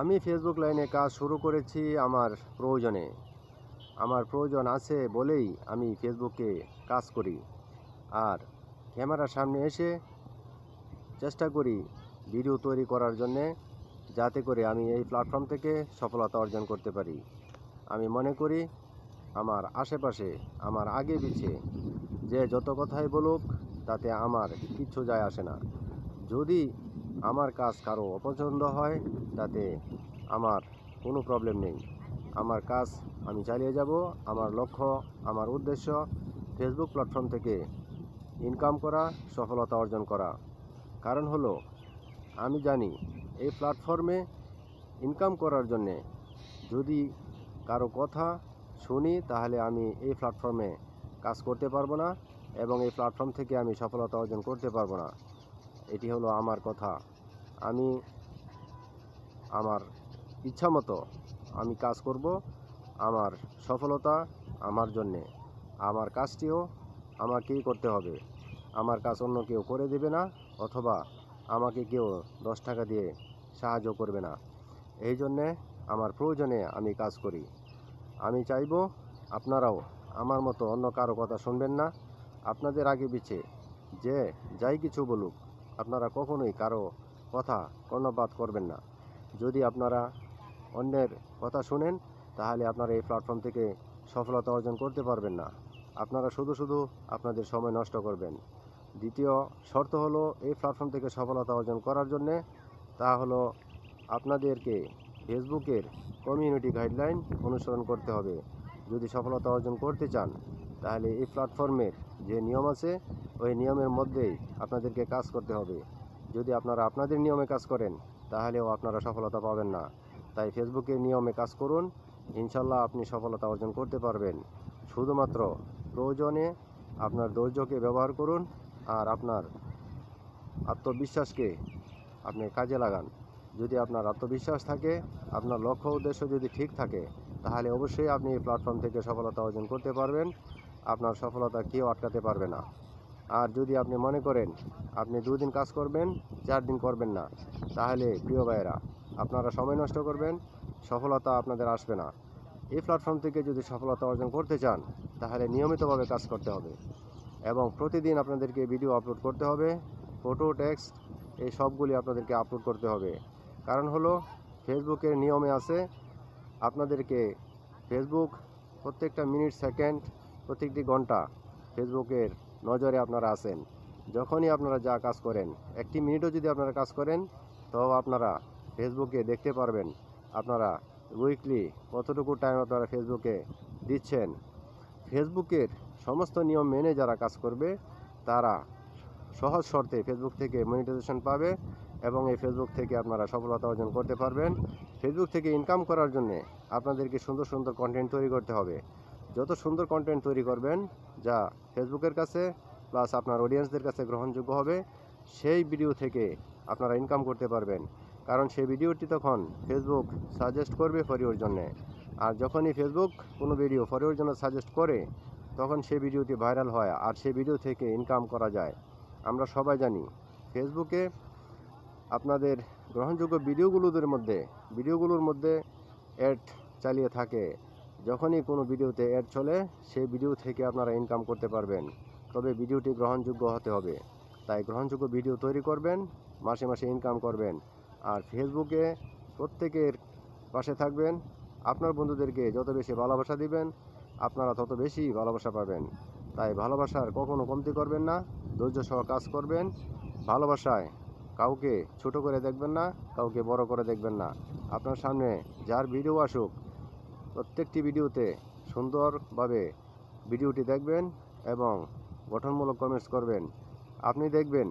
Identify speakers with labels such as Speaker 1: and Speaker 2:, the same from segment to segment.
Speaker 1: আমি ফেসবুক লাইনে কাজ শুরু করেছি আমার প্রয়োজনে। আমার প্রয়োজন আছে বলেই আমি ফেসবুকে কাজ করি। আর ক্যামেরার সামনে এসে চেষ্টা করি ভিডিও তৈরি করার জন্যে, যাতে করে আমি এই প্ল্যাটফর্ম থেকে সফলতা অর্জন করতে পারি। আমি মনে করি আমার আশেপাশে, আমার আগে পিছে যে যত কথাই বলুক, তাতে আমার কিচ্ছু যায় আসে না। যদি আমার কাজ কারও অপছন্দ হয়, তাতে আমার কোনো প্রবলেম নেই। আমার কাজ আমি চালিয়ে যাব, আমার লক্ষ্য, আমার উদ্দেশ্য ফেসবুক প্ল্যাটফর্ম থেকে ইনকাম করা, সফলতা অর্জন করা। কারণ হলো, আমি জানি এই প্ল্যাটফর্মে ইনকাম করার জন্যে যদি কারও কথা শুনি, তাহলে আমি এই প্ল্যাটফর্মে কাজ করতে পারব না এবং এই প্ল্যাটফর্ম থেকে আমি সফলতা অর্জন করতে পারব না। এটি হলো আমার কথা। আমি আমার ইচ্ছা মতো আমি কাজ করব, আমার সফলতা আমার জন্যে। আমার কাজটিও আমাকেই করতে হবে। আমার কাজ অন্য কেউ করে দেবে না, অথবা আমাকে কেউ দশ টাকা দিয়ে সাহায্য করবে না। এই জন্যে আমার প্রয়োজনে আমি কাজ করি। আমি চাইব আপনারাও আমার মতো অন্য কারও কথা শুনবেন না। আপনাদের আগে পিছে যে যাই কিছু বলুক আপনারা কখনোই কারও কথা কর্ণপাত করবেন না। যদি আপনারা অন্যের কথা শুনেন, তাহলে আপনারা এই প্ল্যাটফর্ম থেকে সফলতা অর্জন করতে পারবেন না। আপনারা শুধু শুধু আপনাদের সময় নষ্ট করবেন। দ্বিতীয় শর্ত হলো, এই প্ল্যাটফর্ম থেকে সফলতা অর্জন করার জন্যে তা হলো আপনাদেরকে ফেসবুকের কমিউনিটি গাইডলাইন অনুসরণ করতে হবে। যদি সফলতা অর্জন করতে চান তাহলে এই প্ল্যাটফর্মের যে নিয়ম আছে, ওই নিয়মের মধ্যেই আপনাদেরকে কাজ করতে হবে। যদি আপনারা আপনাদের নিয়মে কাজ করেন, তাহলেও আপনারা সফলতা পাবেন না। তাই ফেসবুকের নিয়মে কাজ করুন। ইনশাল্লাহ আপনি সফলতা অর্জন করতে পারবেন। শুধুমাত্র প্রয়োজনে আপনার ধৈর্যকে ব্যবহার করুন আর আপনার আত্মবিশ্বাসকে আপনি কাজে লাগান। যদি আপনার আত্মবিশ্বাস থাকে, আপনার লক্ষ্য উদ্দেশ্য যদি ঠিক থাকে, তাহলে অবশ্যই আপনি এই প্ল্যাটফর্ম থেকে সফলতা অর্জন করতে পারবেন। আপনার সফলতা কেউ আটকাতে পারবে না। আর যদি আপনি মনে করেন আপনি দুদিন কাজ করবেন, চার দিন করবেন না, তাহলে প্রিয় ভাইয়েরা, আপনারা সময় নষ্ট করবেন, সফলতা আপনাদের আসবে না। এই প্ল্যাটফর্ম থেকে যদি সফলতা অর্জন করতে চান, তাহলে নিয়মিতভাবে কাজ করতে হবে এবং প্রতিদিন আপনাদেরকে ভিডিও আপলোড করতে হবে ফটো টেক্সট এই সবগুলি আপনাদেরকে আপলোড করতে হবে। কারণ হলো ফেসবুকের নিয়মে আছে, আপনাদেরকে ফেসবুক প্রত্যেকটা মিনিট সেকেন্ড প্রত্যেকটি ঘণ্টা ফেসবুকের নজরে আপনারা আছেন। যখনই আপনারা যা কাজ করেন, একটি মিনিটও যদি আপনারা কাজ করেন তো আপনারা ফেসবুকে দেখতে পারবেন আপনারা উইকলি কতটুকু টাইম আপনারা ফেসবুকে দিচ্ছেন। ফেসবুকের সমস্ত নিয়ম মেনে যারা কাজ করবে, তারা সহজ শর্তে ফেসবুক থেকে মনিটাইজেশন পাবে এবং এই ফেসবুক থেকে আপনারা সফলতা অর্জন করতে পারবেন। ফেসবুক থেকে ইনকাম করার জন্যে আপনাদেরকে সুন্দর সুন্দর কন্টেন্ট তৈরি করতে হবে। যত সুন্দর কন্টেন্ট তৈরি করবেন, যা ফেসবুকের কাছে প্লাস আপনার অডিয়েন্সদের কাছে গ্রহণযোগ্য হবে, সেই ভিডিও থেকে আপনারা ইনকাম করতে পারবেন। কারণ সেই ভিডিওটি তখন ফেসবুক সাজেস্ট করবে ফর ইউর জন্যে। আর যখনই ফেসবুক কোনো ভিডিও ফর ইউর জন্য সাজেস্ট করে, তখন সেই ভিডিওটি ভাইরাল হয় আর সেই ভিডিও থেকে ইনকাম করা যায়। আমরা সবাই জানি ফেসবুকে আপনাদের গ্রহণযোগ্য ভিডিওগুলোদের মধ্যে ভিডিওগুলোর মধ্যে অ্যাড চালিয়ে থাকে। যখনই কোনো ভিডিওতে অ্যাড চলে, সেই ভিডিও থেকে আপনারা ইনকাম করতে পারবেন। তবে ভিডিওটি গ্রহণযোগ্য হতে হবে। তাই গ্রহণযোগ্য ভিডিও তৈরি করবেন, মাসে মাসে ইনকাম করবেন। আর ফেসবুকে প্রত্যেকের পাশে থাকবেন। আপনার বন্ধুদেরকে যত বেশি ভালোবাসা দিবেন, আপনারা তত বেশি ভালোবাসা পাবেন। তাই ভালোবাসার কখনো কমতি করবেন না, ধৈর্য সহ কাজ করবেন। ভালোবাসায় কাউকে ছোট করে দেখবেন না, কাউকে বড় করে দেখবেন না। আপনার সামনে যার ভিডিও আসুক প্রত্যেকটি ভিডিওতে সুন্দরভাবে ভিডিওটি দেখবেন এবং গঠনমূলক কমেন্টস করবেন। আপনি দেখবেন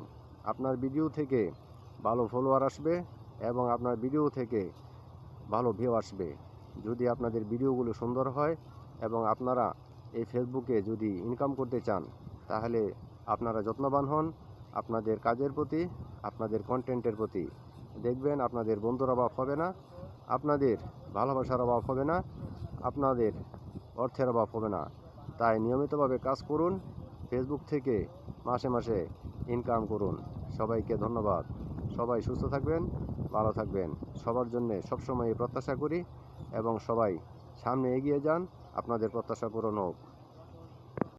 Speaker 1: আপনার ভিডিও থেকে ভালো ফলোয়ার আসবে এবং আপনার ভিডিও থেকে ভালো ভিউ আসবে। যদি আপনাদের ভিডিওগুলো সুন্দর হয় এবং আপনারা এই ফেসবুকে যদি ইনকাম করতে চান, তাহলে আপনারা যত্নবান হন আপনাদের কাজের প্রতি, আপনাদের কন্টেন্টের প্রতি। দেখবেন আপনাদের বন্ধুর অভাব হবে না, আপনাদের ভালোবাসার অভাব হবে না আপনাদের অর্থের অভাব হবে না। তাই নিয়মিতভাবে কাজ করুন ফেসবুক থেকে মাসে মাসে ইনকাম করুন। সবাইকে ধন্যবাদ। সবাই সুস্থ থাকবেন, ভালো থাকবেন। সবার জন্য সবসময় প্রত্যাশা করি এবং সবাই সামনে এগিয়ে যান। আপনাদের প্রত্যাশা পূরণ হোক।